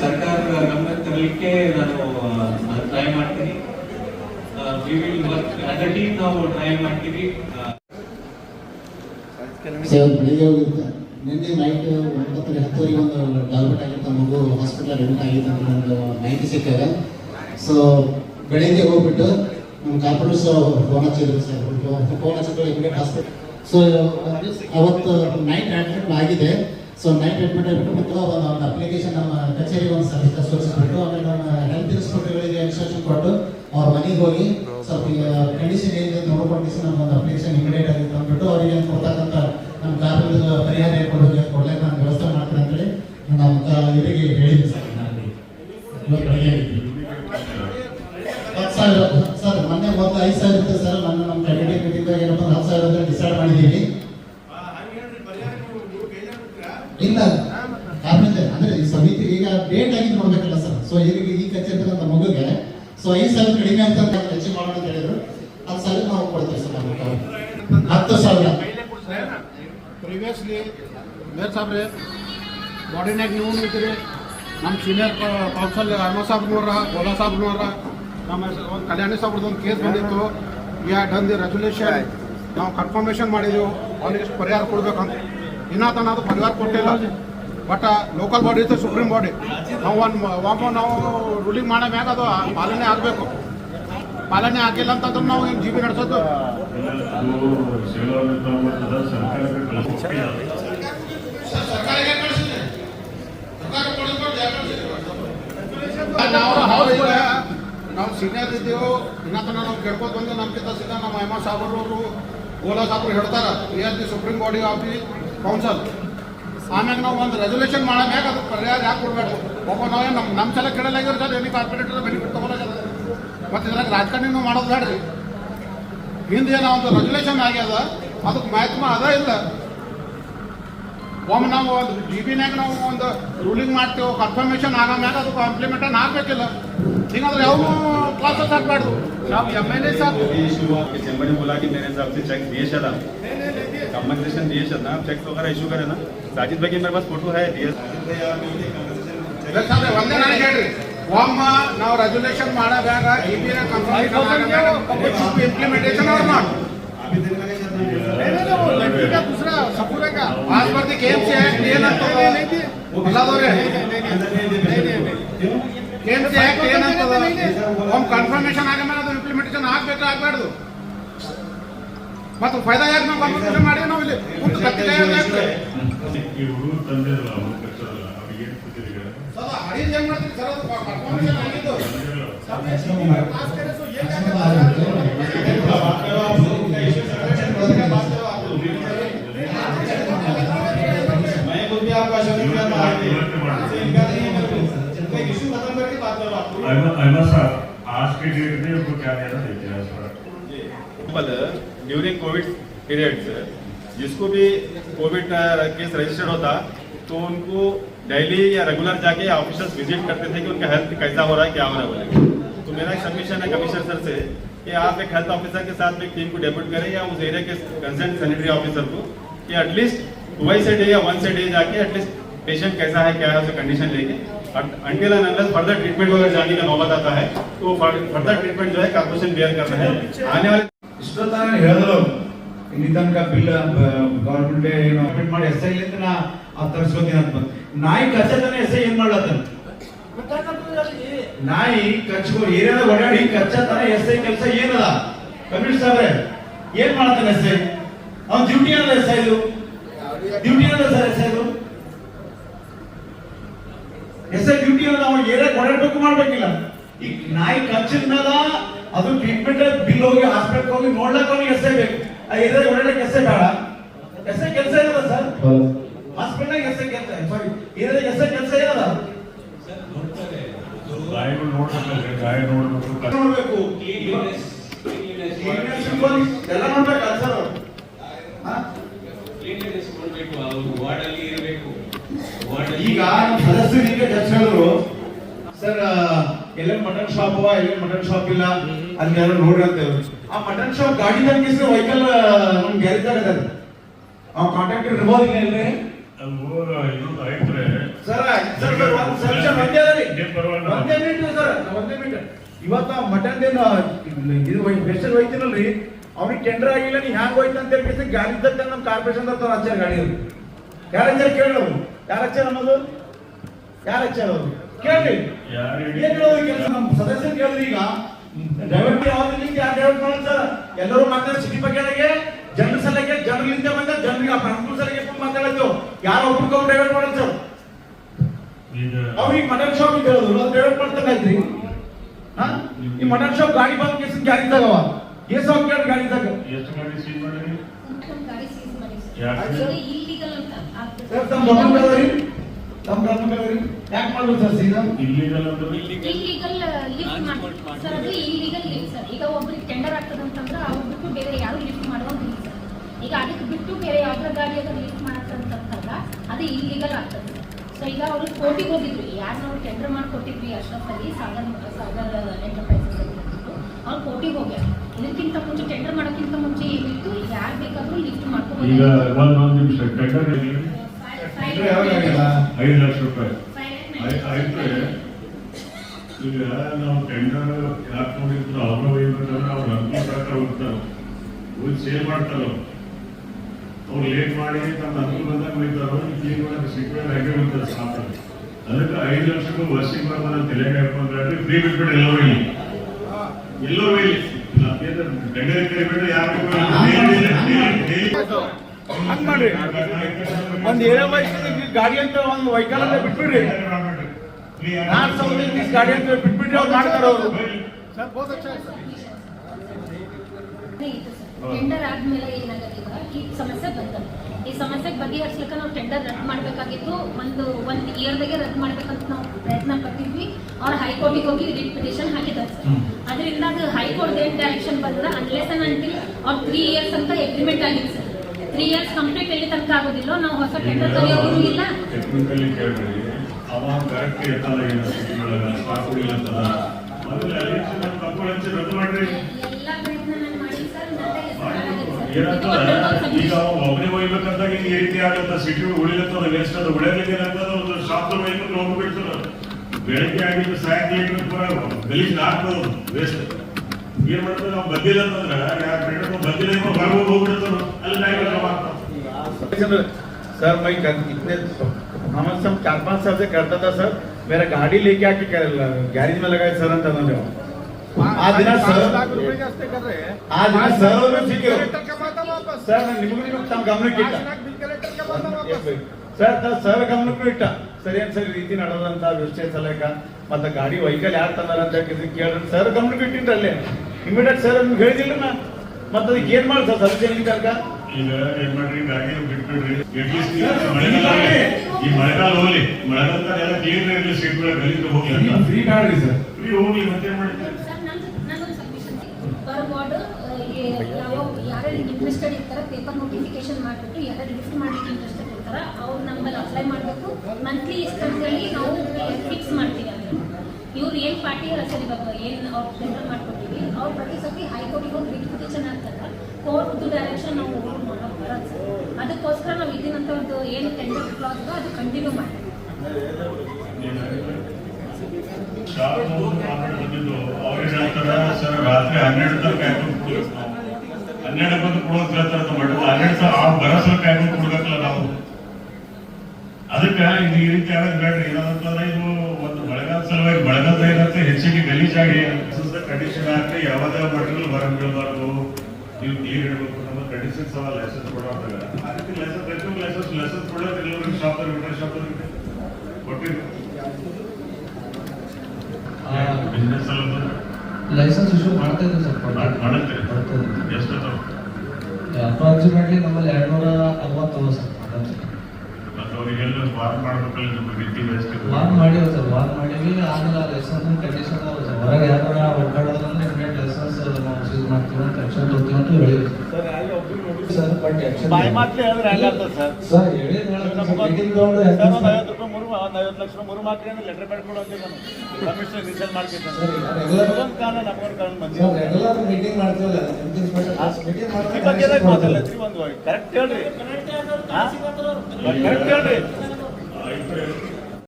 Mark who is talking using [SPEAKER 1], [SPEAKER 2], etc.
[SPEAKER 1] ಸರ್ಕಾರದ ಗಮನಕ್ಕೆ ತರಲಿಕ್ಕೆ ನಾನು ಟ್ರೈ ಮಾಡ್ತೀನಿ. ನಾವು ಟ್ರೈ ಮಾಡ್ತೀವಿ.
[SPEAKER 2] ನಿನ್ನೆ ನೈಟ್ ಒಂಬತ್ತುವರೆ, ಹತ್ತುವರೆಗೆ ಒಂದು ಡಾಲ್ಬೆಟ್ ಆಗಿತ್ತು ಮಗು ಹಾಸ್ಪಿಟಲ್ ಅಡ್ಮಿಟ್ ಆಗಿತ್ತು ಅಂತ ಒಂದು ಮಾಹಿತಿ ಸಿಕ್ಕಾಗ ಸೊ ಬೆಳಿಗ್ಗೆ ಹೋಗ್ಬಿಟ್ಟು ನಮ್ಮ ಕಾರ್ಪೊರೇಟ್ಸ್ ಫೋನ್ ಹಚ್ಚಿದ್ರು ಸರ್. ಫೋನ್ ಹಚ್ಚಿದ್ರು, ಇಮಿಡಿಯೇಟ್ ಹಾಸ್ಪಿಟಲ್ ಸೊ ಅವತ್ತು ನೈಟ್ ಅಡ್ಮಿಟ್ ಆಗಿದೆ. ಸೊ ನೈಟ್ ಅಡ್ಮಿಟ್ ಆಗಿಬಿಟ್ಟು ಮತ್ತು ಒಂದು ಅಪ್ಲಿಕೇಶನ್ ನಮ್ಮ ಕಚೇರಿಗೆ ಒಂದು ಸರ್ವಿಸ್ ತೋರಿಸ್ಬಿಟ್ಟು ಆಮೇಲೆ ನಮ್ಮ ಹೆಲ್ತ್ ಇನ್ಸ್ಪೆಕ್ಟರ್ಗಳಿಗೆ ಇನ್ಸ್ಟ್ರಕ್ಷನ್ ಕೊಟ್ಟು ಅವ್ರ ಮನೆಗೆ ಹೋಗಿ ಸ್ವಲ್ಪ ಕಂಡೀಷನ್ ಏನಿದೆ ನೋಡ್ಕೊಂಡು ನಮ್ಮ ಒಂದು ಅಪ್ಲಿಕೇಶನ್ ಇಮಿಡಿಯೇಟ್ ಆಗಿ ತಂದ್ಬಿಟ್ಟು ಅವರಿಗೆ ಕೊಡ್ತಕ್ಕಂಥ ನಮ್ಮ ಕಾರ್ಮಿಕ ಪರಿಹಾರ ಕೊಡೋದು ಕೊಡ್ಲಿಕ್ಕೆ ನಾನು ವ್ಯವಸ್ಥೆ ಮಾಡ್ತೀನಿ ಅಂತೇಳಿ ನಮ್ಮ ಇವರಿಗೆ ಹೇಳಿದ್ದೆ ಸರ್ ನಾನು ಇವತ್ತು ಬೆಳಗ್ಗೆ ಹೇಳಿದ್ದೆ. ಹತ್ತು ಸಾವಿರ ಸರ್ ಮೊನ್ನೆ ಒಂದು ಐದು ಸಾವಿರ ಇತ್ತು ಸರ್ ಮೊನ್ನೆ ನಮ್ಮ ಕ್ಯಾಬಿನೆಟ್ ಮೀಟಿಂಗ್ದಾಗ ಏನಪ್ಪ ಅಂದ್ರೆ ಹತ್ತು ಸಾವಿರ ಅಂತ ಡಿಸೈಡ್ ಮಾಡಿದ್ದೀವಿ ಇಲ್ಲ. ಆಮೇಲೆ ಅಂದ್ರೆ ಈ ಸಮಿತಿ ಈಗ ಡೇಟ್ ಆಗಿ ನೋಡ್ಬೇಕಲ್ಲ ಸರ್. ಸೊ ಈಗ ಈ ಕಚೇರಿ ಮಗುಗೆ ಸೊ ಐದು ಸಾವಿರ ಕಡಿಮೆ ಅಂತ ಹೆಚ್ಚು ಮಾಡೋಣ ಅಂತ ಹೇಳಿದ್ರು. ಆ ಸಲ ನಾವು ಕೊಡ್ತೀವಿ ಸರ್ ನಮ್ಮ ಹತ್ತು ಸಾವಿರ.
[SPEAKER 3] ಪ್ರಿವಿಯಸ್ಲಿ ಮೇರ್ ಸಾಬ್ರೆ ಬಾಡಿನಾಗ ನೀವು ನಿಂತೀರಿ ನಮ್ಮ ಸೀನಿಯರ್ ಕೌನ್ಸಲ್ ಅರ್ಮ ಸಾಬ್ನವ್ರ ಗೋಲಾ ಸಾಬ್ನವ್ರ ನಮ್ಮ ಒಂದು ಕಲ್ಯಾಣಿ ಸಾಬ್ರದ್ದು ಒಂದು ಕೇಸ್ ಬಂದಿತ್ತು. We are done the resolution ನಾವು ಕನ್ಫರ್ಮೇಷನ್ ಮಾಡಿದೆವು. ಅವ್ರಿಗೆ ಎಷ್ಟು ಪರಿಹಾರ ಕೊಡ್ಬೇಕಂತ. ಇನ್ನೂ ತನ ಅದು ಪರಿಹಾರ ಕೊಟ್ಟಿಲ್ಲ ಬಟ್ ಲೋಕಲ್ ಬಾಡಿ ಇತ್ತು ಸುಪ್ರೀಂ ಬಾಡಿ ನಾವು ಒಂದು ಒಬ್ಬ ನಾವು ರೂಲಿಂಗ್ ಮಾಡೋ ಮ್ಯಾಗ ಅದು ಪಾಲನೆ ಆಗಬೇಕು. ಪಾಲನೆ ಆಗಿಲ್ಲ ಅಂತಂದ್ರೆ ನಾವು ಹಿಂಗೆ ಜೀವಿ ನಡೆಸೋದು? ನಾವು ಸೀನಿಯರ್ ಇದ್ದೀವಿ ಇನ್ನತನ ನಾವು ಕೇಳ್ಕೊತ ಬಂದು ನಮ್ಗಿಂತ ಸೀದಾ ನಮ್ಮ ಅಹಮದ್ ಸಾಬರ್ ಅವರು ಗೋಲಾ ಸಾಬ್ರು ಹೇಳ್ತಾರೆ supreme body of the council ಆಮ್ಯಾಗ ನಾವು ಒಂದು ರೆಸೊಲ್ಯೂಷನ್ ಮ್ಯಾಗ ಅದು ಪರ್ಯಾಯ ಯಾಕೆ ಕೊಡಬೇಕು ಒಬ್ಬ ನಾವೇ ನಮ್ಮ ನಮ್ಮ ಸಲ ಕೆಡಲಾಗಿರೋ ಸರ್ ಎನಿ ಕಾರ್ಪೊರೇಟರ್ ಬೆನಿಫಿಟ್ ತೊಗೊಳಕ್ಕೆ ಮತ್ತು ಇದ್ರಾಗ ರಾಜಕಾರಣಿನೂ ಮಾಡೋದು ಬೇಡ್ರಿ. ಹಿಂದೆ ಏನೋ ಒಂದು ರೆಸೊಲ್ಯೂಷನ್ ಆಗ್ಯದ ಅದಕ್ಕೆ ಮಹತ್ವ ಅದ ಇಲ್ಲ? ಒಮ್ಮೆ ನಾವು ಒಂದು ಡಿ ಬಿನಾಗ ನಾವು ಒಂದು ರೂಲಿಂಗ್ ಮಾಡ್ತೇವೆ ಕನ್ಫರ್ಮೇಷನ್ ಆಗಮ್ಯಾಗ ಅದಕ್ಕೆ ಕಾಂಪ್ಲಿಮೆಂಟನ್ ಆಗಬೇಕಿಲ್ಲ. ಹಿಂಗಂದ್ರೆ ಯಾವ ಕ್ಲಾಸಸ್ ಆಗಬಾರ್ದು. ನಾವು ಎಂ ಎಲ್ ಎ ಸಾಕು?
[SPEAKER 4] ಚಂಬಡಿ ಮುಲಾಗಿ ಮೇರೆ ಸಾಬ್ ಚೆಕ್ ದೇಶದ. हिसाब से चेक दिए शायद आप कंपनसेशन दिए शायद ना आप चेक वगैरह इशू करें ना साजिद भाई की मेरे पास फोटो है दिए
[SPEAKER 3] ಬೇಕಾದ್ರೆ ಒಂದೇ ನನಗೆ ಹೇಳ್ರಿ ಒಮ್ಮ ನಾವು ರೆಸೊಲ್ಯೂಷನ್ ಮಾಡೋ ಬ್ಯಾಗ ಇ ಬಿ ಇಂಪ್ಲಿಮೆಂಟೇಷನ್ ಅವ್ರು ಮಾಡಿ दूसरा सपूरे का आज पर दी केम से एक्ट ಏನಂತ ಅಲ್ಲ ದೋರೆ ಕೇಮ್ से एक्ट ಏನಂತ ಒಮ್ ಕನ್ಫರ್ಮೇಷನ್ ಆಗ ಮೇಲೆ ಅದು ಇಂಪ್ಲಿಮೆಂಟೇಷನ್ ಆಗ್ಬೇಕು ಆಗ್ಬಾರ್ದು ಮತ್ತು ಫೈದಾ ಯಾಕೆ ನಾವು ಕನ್ಫರ್ಮೇಷನ್ ಮಾಡಿ ನಾವು ಇಲ್ಲಿ ಕುಂತು ಕತ್ತಿಗೆ
[SPEAKER 5] ಇವರು ತಂದಿರಲ್ಲ ಅವ್ರು ಕಟ್ಟೋದಲ್ಲ ಅವ್ರಿಗೆ ಏನು ಕೂತಿದ್ದೀರ
[SPEAKER 3] ಸರ್ ಹರಿದು ಏನ್ ಮಾಡ್ತೀರಿ ಸರ್ ಅದು ಕನ್ಫರ್ಮೇಷನ್ ಆಗಿದ್ದು
[SPEAKER 4] मैं खुद भी आपको आश्वासन कर रहा हूं इनका नहीं है इनका इशू खत्म करके बात करो आप
[SPEAKER 5] अहमद साहब आज के डेट में उनको क्या देना देते हैं थोड़ा
[SPEAKER 4] पल ड्यूरिंग कोविड पीरियड्स जिसको भी कोविड केस रजिस्टर्ड होता तो उनको डेली या रेगुलर जाके ऑफिसर्स विज़िट करते थे कि उनका हेल्थ कैसा हो रहा है, क्या हो रहा है तो मेरा एक सबमिशन है कमिश्नर सर से कि आप एक हेल्थ ऑफिसर के साथ एक टीम को डेप्यूट करें या उस एरिया के कंसर्न सैनिटरी ऑफिसर को कि at least twice a day या वन से डे जाके एटलीस्ट पेशेंट कैसा है, क्या है उसका कंडीशन लेके। Until and unless further treatment वगैरह जाने का नौबत आता है तो फर्दर ट्रीटमेंट जो है कॉर्पोरेशन बेयर कर रहे हैं। आने वाले
[SPEAKER 6] ಇಷ್ಟೊತ್ತಾಗ ಹೇಳಿದ್ರು ಇಲ್ಲಿ ತನಕ ಬಿಲ್ ಗೌರ್ಮೆಂಟ್ ಏನು ಅಪ್ಡೇಟ್ ಮಾಡಿ ಎಸ್ ಐ ನಾ ಆ ತರಿಸ್ಕೊತೀನಿ ಅಂತ ಬಂದು. ನಾಯಿ ಕಚ್ಚತಾನೆ ಎಸ್ ಐ ಏನ್ ಮಾಡ್ಲತ್ತಾನ? ನಾಯಿ ಕಚ್ಕೊ ಏರಿಯಾದ ಓಡಾಡಿ ಕಚ್ಚತನ ಎಸ್ ಐ ಕೆಲಸ ಏನದ? ಕಮಿಷನ್ ಸಾಬ್ರೆ ಏನ್ ಮಾಡ್ತಾನೆ ಎಸ್ ಐ? ಅವ್ನ ಡ್ಯೂಟಿ ಏನದ ಎಸ್ ಐದು ಡ್ಯೂಟಿ ಅದ ಸರ್ ಎಸ್ ಐದು ಎಸ್ ಐ ಡ್ಯೂಟಿ ಏನದ? ಅವ್ನು ಏನೇ ಓಡಾಡ್ಬೇಕು ಮಾಡ್ಬೇಕಿಲ್ಲ. ಈಗ ನಾಯಿ ಕಚ್ಚಿದ ಮೇಲೆ ಅದು ಟ್ರೀಟ್ಮೆಂಟ್ ಬಿಲ್ ಹೋಗಿ ಹಾಸ್ಪಿಟಲ್ ಹೋಗಿ ನೋಡ್ಲಕ್ಕ ಅವ್ನಿಗೆ ಎಸ್ ಐ ಬೇಕು. ಆ ಏರಿಯಾ ಓಡಾಡಕ್ಕೆ ಎಸ್ ಐ ಬೇಡ. ಎಸ್ ಕೆಲಸ ಇರಲ್ಲ ಸರ್. ಹಾಸ್ಪಿಟಲ್ ಎಸ್ ಕೆಲಸ ಸಾರಿ ಇದ್ರೆ ಎಸ್ ಐ ಕೆಲಸ
[SPEAKER 5] ಗಾಯ ನೋಡ್ಬೇಕು
[SPEAKER 6] ನೋಡ್ಬೇಕು. ಎಲ್ಲ ನೋಡ್ಬೇಕಲ್ಲ ಸರ್ ಈಗ ಸದಸ್ಯರಿಗೆ ಹೇಳಿದ್ರು. ಸರ್ ಎಲ್ಲೇನ್ ಮಟನ್ ಶಾಪ್ ಅವ ಎಲ್ಲೇನ್ ಮಟನ್ ಶಾಪ್ ಇಲ್ಲ ಅಲ್ಲಿ ಯಾರೋ ನೋಡ್ರಿ ಅಂತ ಆ ಮಟನ್ ಶಾಪ್ ಗಾಡಿ ತಂಗಿಸ್ ವೆಹಿಕಲ್ ನಮ್ ಗ್ಯಾರೇಜ್ ದಾಗ ಅದ ಆ ಕಾಂಟ್ಯಾಕ್ಟ್ ಇಲ್ರಿ ಸರ್ ಸರ್ ಸರ್ ಒಂದು ಸೆಕ್ಷನ್ ಒಂದೇ ಅದ ರೀ. ಒಂದೇ ಮಿನಿಟ್ ಸರ್ ಒಂದೇ ಮಿನಿಟ್ ಇವತ್ತ ಮಟನ್ ಏನು ಇದು ಸ್ಪೆಷಲ್ ಹೋಯ್ತಿನಲ್ರಿ ಅವ್ನಿಗೆ ಟೆಂಡರ್ ಆಗಿಲ್ಲ ನೀ ಹ್ಯಾಂಗ್ ಹೋಯ್ತು ಅಂತ ಹೇಳಿ ಗಾಡಿ ಇದ್ದಂತೆ ನಮ್ಮ ಕಾರ್ಪೊರೇಷನ್ ತರ್ತಾರ ಹಚ್ಚಾರ ಗಾಡಿ ಯಾರ ಹಚ್ಚಾರ ಕೇಳೋದು ಯಾರ ಹಚ್ಚಾರ ಅನ್ನೋದು? ಯಾರ ಹಚ್ಚಾರ ಅವ್ರು?
[SPEAKER 5] ಹೇಳಿ?
[SPEAKER 6] ಏನ್ ಹೇಳೋದು ಕೆಲಸ? ನಮ್ಮ ಸದಸ್ಯರು ಕೇಳಿದ್ರಿ ಈಗ. ಡೈವರ್ಟ್ ಯಾವ್ದು ಯಾರು ಡೈವರ್ಟ್ ಮಾಡೋದು ಸರ್. ಎಲ್ಲರೂ ಮಾತಾಡ ಸಿಟಿ ಬಗ್ಗೆ ಜನರ ಸಲಕ್ಕೆ ಜನರಿಂದ ಬಂದ ಜನರಿಗೆ ಅನುಕೂಲ ಸಲಕ್ಕೆ ಮಾತಾಡೋದು. ಯಾರು ಒಬ್ರಿಗೊಬ್ರು ಡೈವರ್ಟ್ ಮಾಡೋದು ಸರ್.
[SPEAKER 5] ಈಗ
[SPEAKER 6] ಅವ್ರಿಗೆ ಮಟನ್ ಶಾಪ್ ಡೈವರ್ಟ್ ಮಾಡ್ತಾ ಇದ್ರಿ. ಈ ಮಟನ್ ಶಾಪ್ ಗಾಡಿ ಬಂದ್ ಕೇಸಿನ ಗಾಡಿ ತಗವ ಏಸ್ ಹೋಗ್ಯಾರ ಗಾಡಿ ತಗ
[SPEAKER 5] ಎಷ್ಟು ಗಾಡಿ ಮಾಡಿರಿ
[SPEAKER 7] ಗಾಡಿ ಸೀಸ್ ಮಾಡಿ? ಸರ್
[SPEAKER 6] ಸರ್ ತಮ್ಮ ಬೇಡರಿ ತಮ್ಮ ಗಮನ ಬೇಡರಿ ಯಾಕೆ ಮಾಡ್ಬೋದು ಸರ್ ಸೀದಾ?
[SPEAKER 5] ಇಲ್ಲಿಗಲ್ ಅಂದ್ರೆ
[SPEAKER 7] ಇಲ್ಲಿಗಲ್ ಲಿಫ್ಟ್ ಮಾಡಿ. ಸರ್ ಅದು ಇಲ್ಲಿಗಲ್ ಲಿಫ್ಟ್ ಸರ್. ಈಗ ಒಬ್ರಿಗೆ ಟೆಂಡರ್ ಆಗ್ತದೆ ಅಂತಂದ್ರೆ ಅವ್ರು ಬಿಟ್ಟು ಬೇರೆ ಯಾರು ಲಿಫ್ಟ್ ಮಾಡೋದಿಲ್ಲ ಸರ್. ಈಗ ಅದಕ್ಕೆ ಬಿಟ್ಟು ಬೇರೆ ಯಾವ್ದಾರ ಗಾಡಿ ಅದ್ರ ಲಿಫ್ಟ್ ಅದು ಇಲ್ಲಿಗಲ್ ಆಗ್ತದೆ ಸೊ ಈಗ ಅವರು ಕೋರ್ಟಿಗೆ ಹೋಗಿದ್ರು. ಯಾರು ನಾವು ಟೆಂಡರ್ ಮಾಡಿ ಕೊಟ್ಟಿದ್ವಿ ಅಶ್ರಫ್ ಅಲ್ಲಿ ಸಾಗರ್ ಸಾಗರ್ ಎಂಟರ್ಪ್ರೈಸಸ್ ಅವ್ರು ಕೋರ್ಟಿಗೆ ಹೋಗ್ಯಾರ. ಇದಕ್ಕಿಂತ ಮುಂಚೆ ಟೆಂಡರ್ ಮಾಡೋಕ್ಕಿಂತ ಮುಂಚೆ ಏನಿತ್ತು? ಯಾರು ಬೇಕಾದ್ರೂ ಲಿಫ್ಟ್
[SPEAKER 5] ಈಗ
[SPEAKER 7] ಮಾಡ್ಕೋಬೋದು
[SPEAKER 5] ಒಂದ್ ನಿಮಿಷ ಟೆಂಡರ್ ಐದು ಲಕ್ಷ ರೂಪಾಯಿ. ಆಯ್- ಆಯ್ತು. ಈಗ ನಾವು ಟೆಂಡರ್ ಯಾಕೆ ನೋಡಿದ್ರು ಅವ್ರ ಒಯ್ಬೇಕಂದ್ರೆ ಅವ್ರ ಅನುಕೂಲ ಪ್ರಕಾರ ಹೋಗ್ತಾರೆ ಹೋಗಿ ಸೇಲ್ ಮಾಡ್ತಾರ. ಅವ್ರು ಲೇಟ್ ಮಾಡಿ ತಮ್ಮ ಅನುಕೂಲ ಬಂದಾಗ ಒಯ್ತಾರೋ ಈಗ ಒಳಗೆ ಸಿಕ್ಕರೆ ಹಾಗೆ ಹೋಗ್ತಾರೆ ಸಾಕು. ಅದಕ್ಕೆ ಐದು ಲಕ್ಷಕ್ಕೂ ವರ್ಷಕ್ಕೆ ಬರ್ತಾರೆ ತಲೆಗೆ ಹಾಕೊಂಡ್ರೆ ಫ್ರೀ ಬಿಟ್ಬಿಟ್ಟು ಎಲ್ಲರೂ ಇಲ್ಲಿ. ಎಲ್ಲರೂ ಇಲ್ಲಿ. ಟೆಂಡರ್ ಕರಿಬಿಟ್ರೆ ಯಾರು
[SPEAKER 6] ಹಂಗ್ ಮಾಡ್ರಿ. ಒಂದ್ ಏಳು ವಯಸ್ಸಿನ ಗಾಡಿ ಅಂತ ಒಂದು ವೆಹಿಕಲ್ ಅಂತ ಬಿಟ್ಬಿಡ್ರಿ. ನಾಲ್ಕು ಸಾವಿರದ ಗಾಡಿ ಅಂತ ಬಿಟ್ಬಿಟ್ರಿ ಅವ್ರು ಮಾಡ್ತಾರೆ ಅವರು.
[SPEAKER 3] ಸರ್ ಬಹುತ್ ಅಚ್ಚಾ है ಸರ್.
[SPEAKER 7] ಟೆಂಡರ್ ಆದ್ಮೇಲೆ ಏನಾಗತ್ತಿಲ್ಲ ಈ ಸಮಸ್ಯೆ ಬಂತು. ಈ ಸಮಸ್ಯೆಗೆ ಬಗೆಹರಿಸ್ಲಿಕ್ಕೆ ನಾವು ಟೆಂಡರ್ ರದ್ದು ಮಾಡಬೇಕಾಗಿತ್ತು. ಒಂದು ಒಂದು ಇಯರ್ದಾಗೆ ರದ್ದು ಮಾಡ್ಬೇಕಂತ ನಾವು ಪ್ರಯತ್ನ ಪಟ್ಟಿದ್ವಿ. ಅವ್ರು ಹೈಕೋರ್ಟಿಗೆ ಹೋಗಿ ರಿಟ್ ಪಿಟಿಷನ್ ಹಾಕಿದ್ದಾರೆ ಅದರಿಂದ ಅದು ಹೈಕೋರ್ಟ್ ಏನ್ ಡೈರೆಕ್ಷನ್ ಬಂದ್ರೆ ಅನ್ಲೆಸ್ ಅಂಡ್ ಅಂಟಿಲ್ ಅವ್ರು ತ್ರೀ ಇಯರ್ಸ್ ಅಂತ ಅಗ್ರಿಮೆಂಟ್ ಆಗಿದೆ ಸರ್. ತ್ರೀ ಇಯರ್ಸ್ ಕಂಪ್ಲೀಟ್ ಎಲ್ಲಿ ತನಕ ಆಗೋದಿಲ್ಲ ನಾವು ಹೊಸ ಟೆಂಡರ್ ಕರೆಯೋರು ಇಲ್ಲ
[SPEAKER 5] ಟೆಕ್ನಿಕಲಿ ಕೇಳಬೇಡಿ. ಅವ ಕರೆಕ್ಟ್ ಇರ್ತಲ್ಲ ಇಲ್ಲ ಮೊದಲ ಎಲೆಕ್ಷನ್ ಹಚ್ಚಿ ರದ್ದು ಮಾಡ್ರಿ.
[SPEAKER 7] ಸರ್ ನನ್ನ ಕೈಯಲ್ಲಿ
[SPEAKER 5] ಈಗ ಒಬ್ಬನೇ ಒಯ್ಬೇಕಂದಾಗ ಈ ರೀತಿ ಆಗತ್ತ? ಸಿಟಿ ಉಳಿಲತ್ತದ ವೇಸ್ಟ್ ಅದು ಉಳಿಯಲಿಕ್ಕೆ ಏನಂತದ ಒಂದು ಶಾಪ್ ಒಯ್ಬೇಕು ಹೋಗ್ಬಿಡ್ತದ. ಬೆಳಗ್ಗೆ ಆಗಿದ್ದು ಸಾಯಂಕಾಲ ಗಲೀಜ್ ಆಗ್ತದ ವೇಸ್ಟ್ ಏನ್ ಮಾಡ್ತದೆ ನಾವು ಬಂದಿಲ್ಲ ಅಂತಂದ್ರ ಯಾರು ಫ್ರೆಂಡ್ ಬಂದಿಲ್ಲ ಏನೋ ಬರ್ಬೋದು ಹೋಗ್ಬಿಡ್ತಾರ ಅಲ್ಲಿ ನಾಯಿ ಮಾಡ್ತಾವ
[SPEAKER 6] सर मैं कर- इतने हम सब चार पाँच साल से करता था सर मेरा गाड़ी लेके आके गैरेज में लगाया सर ಅಂತ ನಾನು ಆ ದಿನ
[SPEAKER 3] पाँच
[SPEAKER 6] ಸರ್
[SPEAKER 3] लाख रुपए के वास्ते कर रहे हैं
[SPEAKER 6] ಆ ದಿನ
[SPEAKER 3] पाँच
[SPEAKER 6] ಸರ್
[SPEAKER 3] लाख
[SPEAKER 6] ಅವರು
[SPEAKER 3] बिल
[SPEAKER 6] ಸಿಕ್ಕಿದ್ರು
[SPEAKER 3] कलेक्टर के पास था वापस
[SPEAKER 6] ಸರ್ ನಾನು ನಿಮಗೂ ನಿಮಗೆ ತಮ್ಮ ಗಮನಕ್ಕೆ ಇಟ್ಟ
[SPEAKER 3] पाँच लाख बिल कलेक्टर के पास था वापस
[SPEAKER 6] ಸರ್ ತ- ಸರ್ ಗಮನಕ್ಕೂ ಇಟ್ಟ ಸರಿ ಏನ್ ಸರ್ ಈ ರೀತಿ ನಡೆದಂತ ವ್ಯವಸ್ಥೆ ಸಲಕ ಮತ್ತ ಗಾಡಿ ವೆಹಿಕಲ್ ಯಾರು ತಂದಾರ ಅಂತ ಹೇಳಿ ಕೇಳ್ರಿ ಸರ್ ಗಮನಕ್ಕೆ ಇಟ್ಟಿನ್ರಿ ಅಲ್ಲೇ ಇಮಿಡಿಯೇಟ್ ಸರ್ ನಿಮ್ಗೆ ಹೇಳಿದಿಲ್ಲ ನಾ. ಮತ್ತ ಅದಕ್ಕೆ ಏನ್ ಮಾಡ್ತ ಸರ್ ತನಕ
[SPEAKER 5] ಈಗ? ಏನ್ ಮಾಡ್ರಿ ಗಾಡಿ ಬಿಟ್ಬಿಡ್ರಿ. ಅಟ್ಲೀಸ್ಟ್ ಮಳೆಗಾಲ ಈ ಮಳೆಗಾಲ ಹೋಗ್ಲಿ. ಮಳೆಗಾಲ ಎಲ್ಲ ಕ್ಲೀನ್ ಇರಲಿ ಸೀಟ್ಗಳ ಗಲೀಜು ಹೋಗ್ಲಿ ಅಂತ.
[SPEAKER 6] ಫ್ರೀ ಬ್ಯಾಡ್ರಿ ಸರ್?
[SPEAKER 5] ಫ್ರೀ ಹೋಗ್ಲಿ ಮತ್ತೆ ಮಾಡ್ತಾರೆ
[SPEAKER 7] ಇಂಟ್ರೆಸ್ಟೆಡ್ ಇರ್ತಾರೆ ಪೇಪರ್ ನೋಟಿಫಿಕೇಶನ್ ಮಾಡಿಬಿಟ್ಟು ಮಾಡಲಿಕ್ಕೆ ಇಂಟ್ರೆಸ್ಟೆಡ್ ಇರ್ತಾರೆ ಅವ್ರು ನಮ್ಮಲ್ಲಿ ಅಪ್ಲೈ ಮಾಡಬೇಕು. ಮಂತ್ಲಿ ನಾವು ಫಿಕ್ಸ್ ಮಾಡ್ತೀವಿ ಅಂತ ಇವ್ರು ಏನು ಪಾರ್ಟಿ ಅಲ್ಲ ಸರ್ ಇವಾಗ ಏನು ಅವ್ರು ಟೆಂಡರ್ ಕೋರ್ಟ್ ಡೈರೆಕ್ಷನ್ ನಾವು ಓಪನ್ ಮಾಡೋಕೆ ಅದಕ್ಕೋಸ್ಕರ ನಾವು ಇದಿನಂತ ಒಂದು ಏನು ಟೆಂಡರ್ ಅದು ಕಂಟಿನ್ಯೂ ಮಾಡ್ತೀವಿ
[SPEAKER 5] ರಾತ್ರಿ ಹನ್ನೆರಡು. ಹನ್ನೆರಡು ಬಂದು ಕೊಡೋದು ಮಾಡಿದ್ರು ಹನ್ನೆರಡು ಸಾವಿರ ಆ ಬರಸಲ ಕಾಯ್ಕೊಂಡು ಕೊಡ್ಬೇಕಲ್ಲ ನಾವು ಅದಕ್ಕೆ ಈ ರೀತಿ ಆಗೋದು ಬೇಡ್ರಿ ಇದು ಒಂದು ಮಳೆಗಾಲ ಸಲುವಾಗಿ ಮಳೆಗಾಲದ ಏನಂತ ಹೆಚ್ಚಿಗೆ ಗಲೀಜಾಗಿ ಕಂಡೀಷನ್ ಆಗಲಿ ಯಾವುದೇ ಮಟೀರಿಯಲ್ ಹೊರಗೆ ಬೀಳಬಾರ್ದು ನೀವು ನೀರು ಇಡಬೇಕು ನಮ್ಮ ಕಂಡೀಷನ್ಸ್ ಅವ ಲೈಸೆನ್ಸ್ ಕೊಡೋದಾಗ ಅದಕ್ಕೆ ಲೈಸೆನ್ಸ್ ಪ್ರತಿಯೊಂದು ಲೈಸೆನ್ಸ್ ಲೈಸೆನ್ಸ್ ಕೊಡೋದು ಎಲ್ಲರೂ ಶಾಪ್ ಬಿಟ್ಟರೆ ಶಾಪ್ ಕೊಟ್ಟಿದ್ದು ಬಿಸ್ನೆಸ್ ಅಲ್ಲ
[SPEAKER 8] ಲೈಸೆನ್ಸ್ ಇಶ್ಯೂ ಮಾಡ್ತಾ ಸ್ವಲ್ಪ ಸರ್
[SPEAKER 5] ಮಾಡುತ್ತೆ
[SPEAKER 8] ಮಾಡ್ತಾ
[SPEAKER 5] ಎಷ್ಟು
[SPEAKER 8] ಅಪ್ರಾಕ್ಸಿಮೇಟ್ಲಿ ನಮ್ಮಲ್ಲಿ ಎರಡ್ನೂರ ಅರವತ್ತು ಸರ್
[SPEAKER 5] ಅವರಿಗೆಲ್ಲ ವಾರ್ ಮಾಡ್ಬೇಕಲ್ಲ ನಿಮ್ಮ ರೀತಿ ವ್ಯವಸ್ಥೆ
[SPEAKER 8] ವಾರ್ನ್ ಮಾಡಿವಿ ಸರ್ ವಾರ್ನ್ ಮಾಡೀವಿ ಆಮೇಲೆ ಲೈಸೆನ್ಸ್ ಕಂಡೀಷನ್ ಅದಾವ ಸರ್ ಹೊರಗೆ ಯಾರು ಒಡ್ಡಾಡೋದಂದ್ರೆ ಇಮಿಡಿಯೇಟ್ ಲೈಸೆನ್ಸ್ ನಾವು ಸೀಸ್ ಮಾಡ್ತೀವಿ ಅಂತ ಆಕ್ಷನ್ ತಗೋತೀವಿ ಅಂತ ಹೇಳಿದ್ರು ಸರ್ ಬಟ್ ಆಕ್ಷನ್
[SPEAKER 6] ಬಾಯಿ ಮಾತ್ಲೆ ಹೇಳಿದ್ರೆ ಹೆಂಗಾಗ್ತದೆ ಸರ್
[SPEAKER 8] ಸರ್ ಹೇಳಿದ್ ಮೀಟಿಂಗ್ ತಗೊಂಡು
[SPEAKER 6] ಸರ್ ಒಂದು ಐವತ್ತು ಲಕ್ಷ ಮೂರು ಮಾತ್ರ ಲೆಟರ್ ಬರ್ಕೊಡು ಅಂತ ನಾನು. ಕಮಿಷನ್
[SPEAKER 8] ರೆಗ್ಯುಲರ್
[SPEAKER 6] ಒಂದು ಕಾರಣ ನಮ್ಗೊಂದು ಕಾರಣ ಬಂದಿದೆ. ಬಗ್ಗೆ ಮಾತಾಡಲ್ಲ ಒಂದು ಕರೆಕ್ಟ್ ಹೇಳ್ರಿ? ಕರೆಕ್ಟ್ ಹೇಳ್ರಿ.